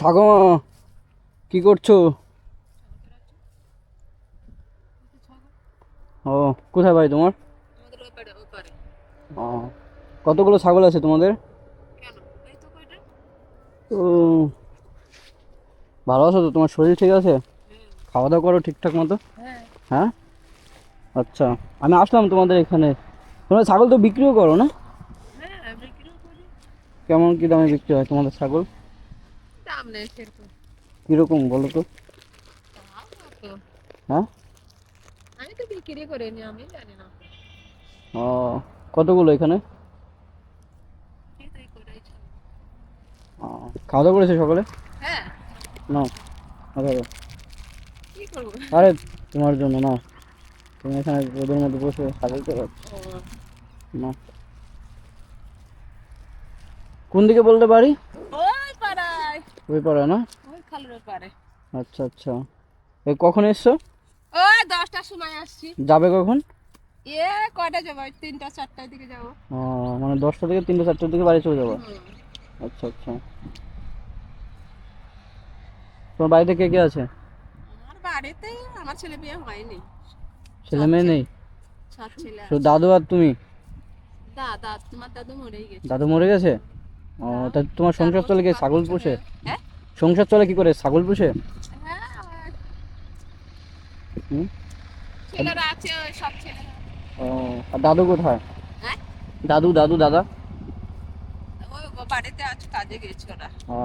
ঠাকুমা কি করছ? ও কোথায় বাড়ি তোমার? ও কতগুলো ছাগল আছে তোমাদের? ও ভালো আছো তো? তোমার শরীর ঠিক আছে? খাওয়া দাওয়া করো ঠিকঠাক মতো? হ্যাঁ। হ্যাঁ? আচ্ছা আমি আসলাম তোমাদের এখানে। তোমরা ছাগল তো বিক্রিও করো না? হ্যাঁ কেমন কি দামে বিক্রি হয় তোমাদের ছাগল? দাম নেই সেরকম। কীরকম বলো তো? হ্যাঁ? আমি তো বিক্রি করিনি আমি জানি না। ও কতগুলো এখানে? খাওয়া দাওয়া করেছে সকালে? হ্যাঁ। না। কি করব? আরে তোমার জন্য না। তুমি এখানে রোদের মধ্যে বসে চড়াচ্ছ ও। না। কোন দিকে বলতে পারি ওই পাড়া না? ওই খালুর পারে আচ্ছা আচ্ছা। এই কখন এসছো? ওই দশটার সময় আসছি। যাবে কখন? এ কয়টা যাব? ওই তিনটা চারটার দিকে যাব। ও মানে দশটা থেকে তিনটে চারটার দিকে বাড়ি চলে যাব? আচ্ছা আচ্ছা। তোমার বাড়িতে কে কে আছে? আমার বাড়িতে আমার ছেলে বিয়ে হয়নি। ছেলে মেয়ে নেই? সব ছেলে শুধু দাদু আর তুমি? দাদা তোমার দাদু মরেই গেছে। দাদু মরে গেছে? ও তা তোমার সংসার চলে কি ছাগল পুষে? হ্যাঁ? সংসার চলে কি করে? ছাগল পুষে? হ্যাঁ হুম? ছেলেরা আছে সব ছেলেরা ও আর দাদু কোথায়? হ্যাঁ? দাদু দাদু দাদা? ওই বাড়িতে আছে কাজে গেছে ওরা। ও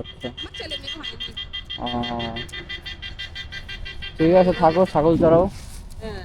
আচ্ছা। ছেলে মেয়ে হয়নি। ও ঠিক আছে থাকো ছাগল চড়াও। হ্যাঁ।